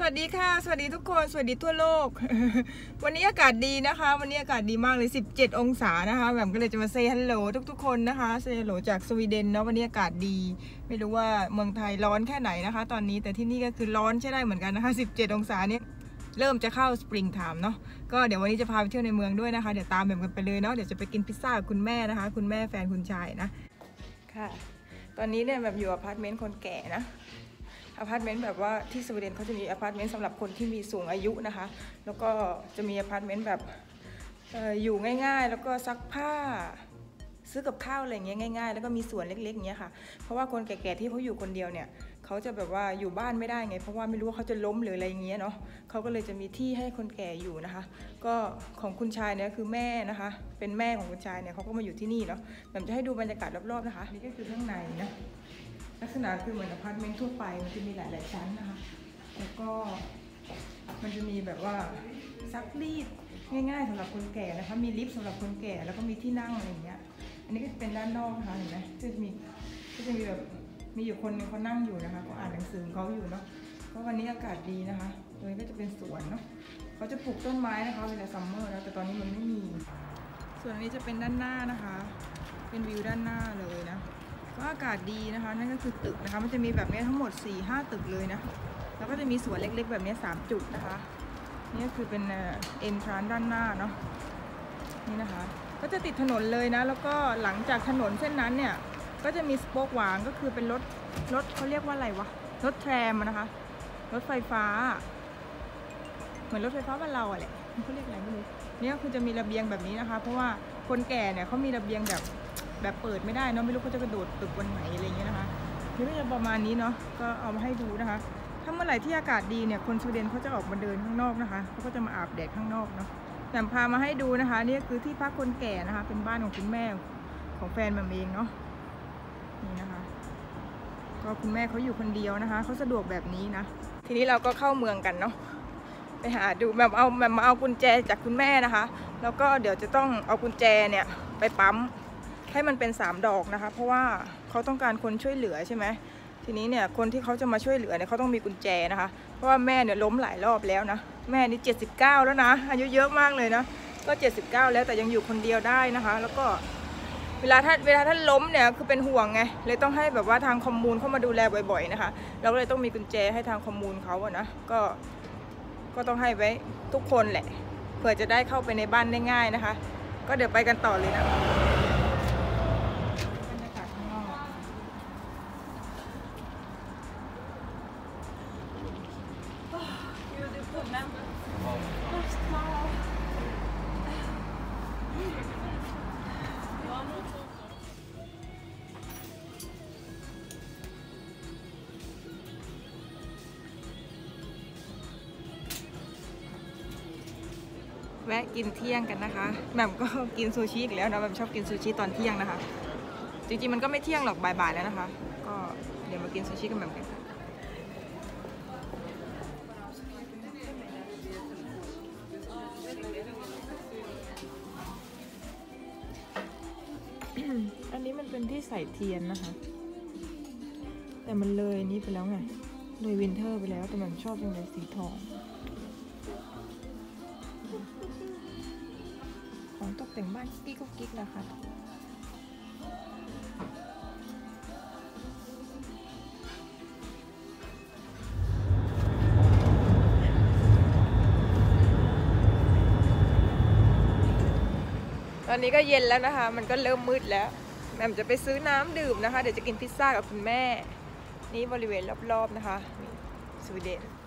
สวัสดีค่ะ สวัสดีทุกคน สวัสดีทั่วโลก วันนี้อากาศดีนะคะ วันนี้อากาศดีมากเลย 17 องศานะคะ แบบก็เลยจะมาเซฮัลโหลทุกๆ คนนะคะ เซฮัลโหลจากสวีเดนเนาะ วันนี้อากาศดี ไม่รู้ว่าเมืองไทยร้อนแค่ไหนนะคะ ตอนนี้ แต่ที่นี่ก็คือร้อนใช่ได้เหมือนกันนะคะ 17 องศาเนี่ยเริ่มจะเข้าสปริงไทม์เนาะ ก็เดี๋ยววันนี้จะพาไปเที่ยวในเมืองด้วยนะคะ เดี๋ยวตามแบบกันไปเลยเนาะ เดี๋ยวจะไปกินพิซซ่ากับคุณแม่นะคะ คุณแม่แฟนคุณชายนะ ค่ะ ตอนนี้เนี่ยแบบอยู่อพาร์ตเมนต์คนแก่นะ อพาร์ตเมนต์แบบว่าที่สวีเดนเขาจะมีอพาร์ตเมนต์สำหรับคนที่มีสูงอายุนะคะ แล้วก็จะมีอพาร์ตเมนต์แบบออยู่ง่าย ๆ แล้วก็ซักผ้าซื้อกับข้าวอะไรเงี้ยง่ายๆ แล้วก็มีสวนเล็กๆเงี้ยค่ะเพราะว่าคนแก่ๆที่เขาอยู่คนเดียวเนี่ยเขาจะแบบว่าอยู่บ้านไม่ได้ไง เพราะว่าไม่รู้ว่าเขาจะล้มหรืออะไรเงี้ยเนาะเขาก็เลยจะมีที่ให้คนแก่อยู่นะคะ ก็ของคุณชายเนี่ยคือแม่นะคะ เป็นแม่ของคุณชายเนี่ยเขาก็มาอยู่ที่นี่เนาะแบบจะให้ดูบรรยากาศรอบๆนะคะ นี่ก็คือข้างในนะ ลักษณะคือเหมือนอพาร์ตเมนต์ทั่วไป มันจะมีหลาย ๆ ชั้นนะคะ แล้วก็มันจะมีแบบว่าซักรีดง่าย ๆสำหรับคนแก่นะคะ มีลิฟต์สำหรับคนแก่แล้วก็มีที่นั่งอะไรอย่างเงี้ย อันนี้ก็จะเป็นด้านนอกนะคะเห็นไหมก็จะมีก็จะมีแบบมีอยู่คนหนึงเขานั่งอยู่นะคะเขาอ่านหนังสือของเขาอยู่เนาะก็วันนี้อากาศดีนะคะตรงนี้ก็จะเป็นสวนเนาะเขาจะปลูกต้นไม้นะคะเวลาซัมเมอร์แล้วแต่ตอนนี้มันไม่มี ส่วนนี้จะเป็นด้านหน้านะคะ เป็นวิวด้านหน้าเลยนะ ก็อากาศดีนะคะ นั่นก็คือตึกนะคะ มันจะมีแบบนี้ทั้งหมด 4 5 ตึกเลยนะ แล้วก็จะมีสวนเล็กๆ แบบนี้ 3 จุดนะคะ นี่คือเป็นเอ็นทรานด้านหน้าเนาะ นี่นะคะ ก็จะติดถนนเลยนะ แล้วก็หลังจากถนนเส้นนั้นเนี่ย ก็จะมีสป๊กหวางก็คือเป็นรถ รถเขาเรียกว่าอะไรวะ รถแทรมนะคะ รถไฟฟ้า เหมือนรถไฟฟ้าบ้านเราอะแหละเขาเรียกอะไรไม่รู้เนี่ยคือจะมีระเบียงแบบนี้นะคะ เพราะว่าคนแก่เนี่ยเขามีระเบียงแบบ แบบเปิดไม่ได้เนาะไม่รู้เขาจะกระโดดตึกวันไหนอะไรเงี้ยนะคะนี่ก็จะประมาณนี้เนาะก็เอามาให้ดูนะคะ ถ้าเมื่อไหร่ที่อากาศดีเนี่ยคนสวีเดนเขาจะออกมาเดินข้างนอกนะคะเขาก็จะมาอาบแดดข้างนอกเนาะแต่พามาให้ดูนะคะนี่คือที่พักคนแก่นะคะ เป็นบ้านของคุณแม่ของแฟนมันเองเนาะนี่นะคะก็คุณแม่เขาอยู่คนเดียวนะคะเขาสะดวกแบบนี้นะ ทีนี้เราก็เข้าเมืองกันเนาะไปหาดูแบบเอาแบบมาเอากุญแจจากคุณแม่นะคะ แล้วก็เดี๋ยวจะต้องเอากุญแจเนี่ยไปปั๊ม ให้มันเป็น 3 ดอกนะคะ เพราะว่าเขาต้องการคนช่วยเหลือใช่ไหมทีนี้เนี่ยคนที่เขาจะมาช่วยเหลือเนี่ยเขาต้องมีกุญแจนะคะ เพราะว่าแม่เนี่ยล้มหลายรอบแล้วนะแม่นี่79 แล้วนะอายุเยอะมากเลยนะก็ 79 แล้วแต่ยังอยู่คนเดียวได้นะคะ แล้วก็เวลาท่านเวลาท่านล้มเนี่ยคือเป็นห่วงไงเลยต้องให้แบบว่าทางคอมมูนเข้ามาดูแลบ่อยๆนะคะ เราก็เลยต้องมีกุญแจให้ทางคอมมูนเขาอะนะก็ก็ต้องให้ไว้ทุกคนแหละเผื่อจะได้เข้าไปในบ้านได้ง่ายนะคะ ก็เดี๋ยวไปกันต่อเลยนะ แวะกินเที่ยงกันนะคะแหม่มก็กินซูชิอีกแล้วนะแหม่มชอบกินซูชิตอนเที่ยงนะคะ จริงๆมันก็ไม่เที่ยงหรอกบ่ายๆแล้วนะคะ ก็เดี๋ยวมากินซูชิกันแบบกันอันนี้มันเป็นที่ใส่เทียนนะคะ แต่มันเลยนี้ไปแล้วไง เลยวินเทอร์ไปแล้วแต่มันชอบเป็นเลยสีทอง ของตกแต่งบ้านกิ๊กกุ๊กกิ๊กนะคะตอนนี้ก็เย็นแล้วนะคะ มันก็เริ่มมืดแล้วแหม่มจะไปซื้อน้ำดื่มนะคะ เดี๋ยวจะกินพิซซ่ากับคุณแม่ นี่บริเวณรอบๆนะคะสวีเดน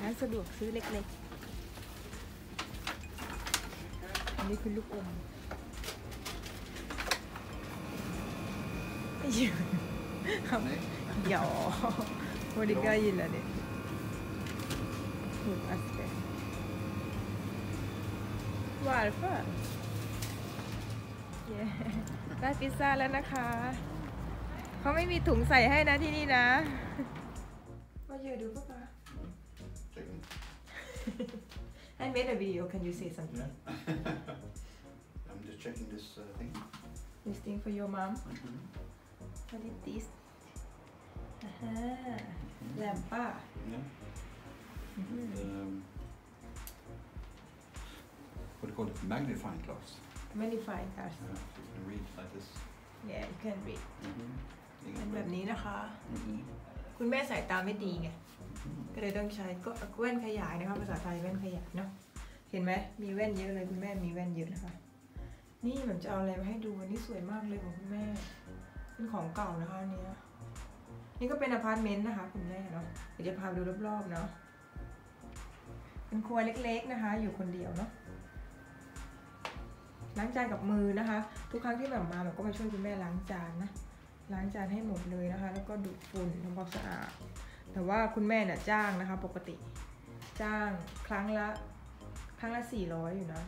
ร้านสะดวกซื้อเล็กๆ อันนี้คือลูกอมอยู่เดี๋ยววันนี้ก็ยินแล้วเนี่ยถูกอัสเป Varför? Yeah. ได้พิซซ่าแล้วนะคะ เขาไม่มีถุงใส่ให้นะที่นี่นะ มาเยอะดูป่ะ I made a video can you say something Yeah. I'm just checking this uh, thing. this thing for your mom Mhm. what is this อ่าฮะแลมป้า Yeah. อืม Um, what do you call it? Magnifying glass. magnify glass Yeah, so you can read like this. yeah you can read Mm-hmm. เป็นแบบนี้นะคะ คุณแม่สายตาไม่ดีไง ก็เลยต้องใช้ก็แว่นขยายนะคะภาษาไทยแว่นขยายเนาะ เห็นไหมมีแว่นเยอะเลยคุณแม่มีแว่นเยอะนะคะ นี่เหมือนจะเอาอะไรมาให้ดูอันนี้สวยมากเลยของคุณแม่ เป็นของเก่านะคะเนี้ยนี่ก็เป็นอพาร์ตเมนต์นะคะคุณแม่เนาะ เดี๋ยวจะพาดูรอบๆเนาะ เป็นครัวเล็กๆนะคะ อยู่คนเดียวเนาะล้างจานกับมือนะคะ ทุกครั้งที่แบบมาแบบก็มาช่วยคุณแม่ล้างจานนะ ล้างจานให้หมดเลยนะคะ แล้วก็ดูดฝุ่นทำความสะอาด แต่ว่าคุณแม่เนี่ยจ้างนะคะ ปกติจ้างครั้งละครั้งละสี่ร้อยอยู่นะ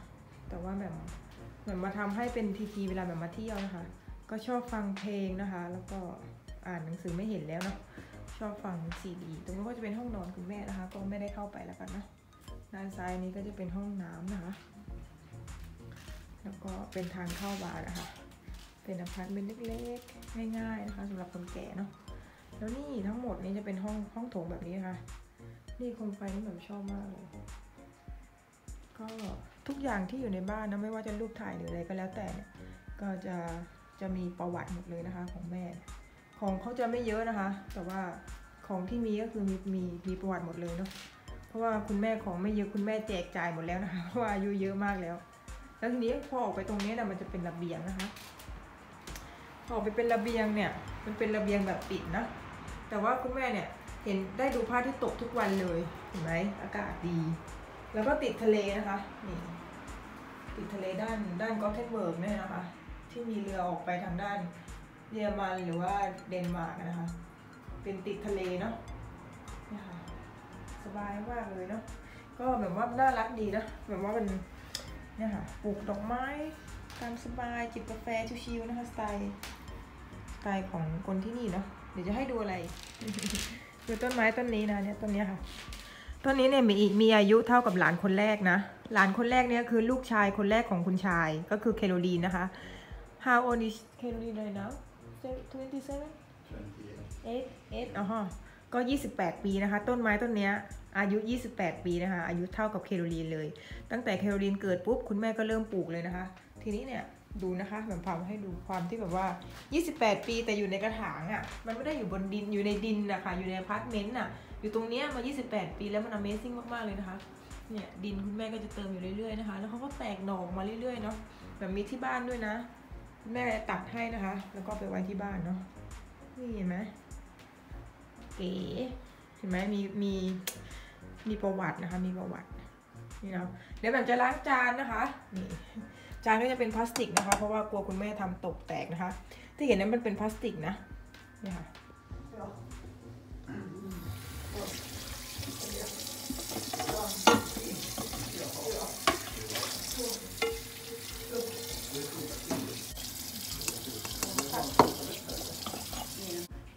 แต่ว่าแบบเหมือนมาทำให้เป็นทีทีเวลาแบบมาเที่ยวนะคะ ก็ชอบฟังเพลงนะคะ แล้วก็อ่านหนังสือไม่เห็นแล้วเนาะชอบฟังซีดีตรงนี้ก็จะเป็นห้องนอนคุณแม่นะคะ ก็ไม่ได้เข้าไปแล้วกันนะด้านซ้ายนี้ก็จะเป็นห้องน้ำนะคะ แล้วก็เป็นทางเข้าบาร์นะคะ เป็นอพาร์ตเมนต์เล็กๆ ง่ายๆนะคะสำหรับคนแก่เนาะแล้วนี่ทั้งหมดนี้จะเป็นห้องห้องโถงแบบนี้นะคะนี่โคมไฟนี่แบบชอบมากเลยก็ทุกอย่างที่อยู่ในบ้านนะไม่ว่าจะรูปถ่ายหรืออะไรก็แล้วแต่เนี่ยก็จะจะมีประวัติหมดเลยนะคะของแม่ ของเขาจะไม่เยอะนะคะ แต่ว่าของที่มีก็คือมีมีมีประวัติหมดเลยเนาะเพราะว่าคุณแม่ของไม่เยอะคุณแม่แจกจ่ายหมดแล้วนะคะเพราะว่าอายุเยอะมากแล้ว แล้วทีนี้พอออกไปตรงนี้นะมันจะเป็นระเบียงนะคะ ออกไปเป็นระเบียงเนี่ย มันเป็นระเบียงแบบปิดนะ แต่ว่าคุณแม่เนี่ยเห็นได้ดูพระอาที่ตกทุกวันเลย เห็นไหมอากาศดี แล้วก็ติดทะเลนะคะ นี่ ติดทะเลด้านด้านกอเทนเบิร์กเนี่ยนะคะ ที่มีเรือออกไปทางด้านเยอรมันหรือว่าเดนมาร์กนะคะ เป็นติดทะเลเนาะนี่ค่ะสบายมากเลยเนาะ ก็แบบว่าน่ารักดีนะ แบบว่ามันเนี่ยค่ะ ปลูกดอกไม้ตามสบายจิบกาแฟชิวๆนะคะสไตล์ ไตล์ของคนที่นี่เนาะเดี๋ยวจะให้ดูอะไรดูต้นไม้ต้นนี้นะเนี่ยต้นเนี้ยค่ะต้นนี้เนี่ยมีมีอายุเท่ากับหลานคนแรกนะ หลานคนแรกเนี่ยคือลูกชายคนแรกของคุณชายก็คือเคโรลีนนะคะ How old is Caroline right now? 27? 28. เอ็ดเอ็ดอ๋อฮะก็ 28 ปีนะคะ ต้นไม้ต้นเนี้ยอายุ 28 ปีนะคะ อายุเท่ากับเคโรลีนเลย ตั้งแต่เคโรลีนเกิดปุ๊บ คุณแม่ก็เริ่มปลูกเลยนะคะ ทีนี้เนี่ย ดูนะคะแบบพามาให้ดูความที่แบบว่า 28 ปีแต่อยู่ในกระถางอะ่ะ มันไม่ได้อยู่บนดินอยู่ในดินนะคะอยู่ในอพาร์ตเมนต์อะ อยู่ตรงเนี้ยมา 28 ปีแล้วมัน Amazing มาก ๆ เลยนะคะ เนี่ยดินคุณแม่ก็จะเติมอยู่เรื่อยๆนะคะ แล้วเขาก็แตกหน่อออกมาเรื่อยๆเนาะ แบบมีที่บ้านด้วยนะแม่ตัดให้นะคะ แล้วก็ไปไว้ที่บ้านเนาะ นี่เห็นไหมเก๋ เห็นไหมมีมีมีประวัตินะคะ มีประวัติ นี่เนาะ เดี๋ยวแบบจะล้างจานนะคะ นี่ จานก็จะเป็นพลาสติกนะคะ เพราะว่ากลัวคุณแม่ทำตกแตกนะคะ ที่เห็นนั้นมันเป็นพลาสติกนะนี่ค่ะ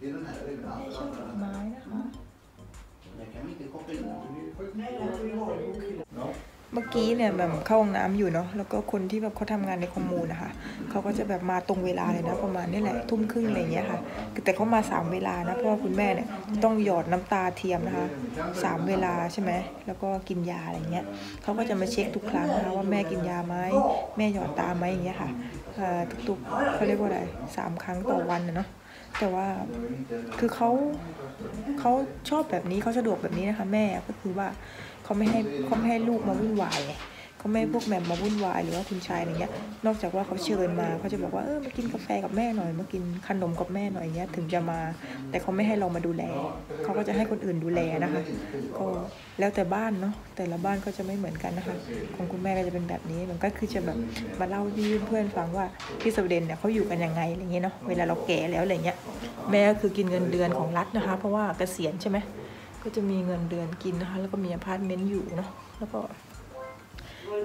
I den här är det ใชอบดอก annat. ไม้นะคะ เมื่อกี้เนี่ยแบบเข้าห้องน้ำอยู่เนาะแล้วก็คนที่แบบเขาทำงานในคอมมูนนะคะเขาก็จะแบบมาตรงเวลาเลยนะประมาณนี่แหละทุ่มครึ่งอะไรเงี้ยค่ะ แต่เขามาสามเวลานะเพราะว่าคุณแม่เนี่ยต้องหยอดน้ำตาเทียมนะคะสามเวลาใช่ไหมแล้วก็กินยาอะไรเงี้ยเขาก็จะมาเช็คทุกครั้งนะคะว่าแม่กินยาไหมแม่หยอดตาไหมอย่างเงี้ยค่ะทุกๆเขาเรียกว่าอะไรสามครั้งต่อวันนะเนาะแต่ว่าคือเขาเขาชอบแบบนี้เขาสะดวกแบบนี้นะคะ แม่ก็คือว่า เขาไม่ให้เขาไม่ให้ลูกมาวุ่นวายไงเขาไม่ให้พวกแมมมาวุ่นวายหรือว่าคุณชายอะไรเงี้ย นอกจากว่าเขาเชิญมาเขาจะบอกว่าเออมากินกาแฟกับแม่หน่อยมากินขนมกับแม่หน่อยเงี้ยถึงจะมา แต่เขาไม่ให้เรามาดูแลเขาก็จะให้คนอื่นดูแลนะคะ ก็แล้วแต่บ้านเนาะแต่ละบ้านก็จะไม่เหมือนกันนะคะของคุณแม่ก็จะเป็นแบบนี้มันก็คือจะแบบมาเล่าให้เพื่อนๆฟังว่าที่สวีเดนเนี่ยเขาอยู่กันยังไงอะไรเงี้ยเนาะเวลาเราแก่แล้วอะไรเงี้ยแม่ก็คือกินเงินเดือนของรัฐนะคะ เพราะว่าเกษียณใช่ไหม ก็จะมีเงินเดือนกินนะคะ แล้วก็มีอพาร์ตเมนต์อยู่เนาะแล้วก็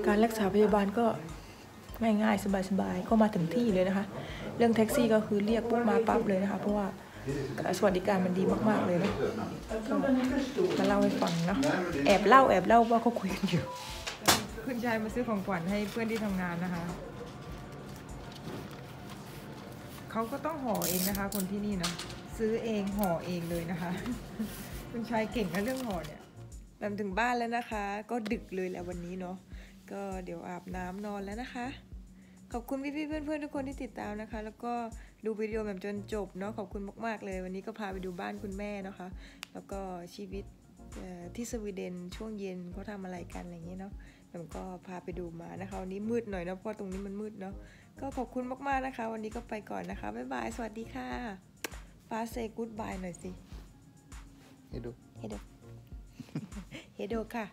การรักษาพยาบาลก็ง่ายๆสบายๆก็มาถึงที่เลยนะคะ เรื่องแท็กซี่ก็คือเรียกปุ๊บมาปั๊บเลยนะคะ เพราะว่าสวัสดิการมันดีมากๆเลยเนาะมาเล่าให้ฟังเนาะแอบเล่าแอบเล่าว่าเขาคุยกันอยู่ คุณชายมาซื้อของขวัญให้เพื่อนที่ทำงานนะคะเขาก็ต้องห่อเองนะคะ คนที่นี่เนาะซื้อเองห่อเองเลยนะคะ คุณชายเก่งนะเรื่องหอเนี่ยแบมถึงบ้านแล้วนะคะ ก็ดึกเลยแหล้ววันนี้เนาะ ก็เดี๋ยวอาบน้ำนอนแล้วนะคะ ขอบคุณพี่ๆเพื่อนๆทุกคนที่ติดตามนะคะ แล้วก็ดูวิดีโอแบบจนจบเนาะ ขอบคุณมากๆเลย วันนี้ก็พาไปดูบ้านคุณแม่นะคะ แล้วก็ชีวิตที่สวีเดนช่วงเย็นเขาทำอะไรกันอะไรอย่างเงี้ยเนาะผมก็พาไปดูมานะคะวันนี้มืดหน่อยเนาะเพราะตรงนี้มันมืดเนาะ ก็ขอบคุณมากๆนะคะ วันนี้ก็ไปก่อนนะคะ บ๊ายบาย สวัสดีค่ะ ฟ้าเซกูดบายหน่อยสิ Hidup. Hidup. Hidup kah?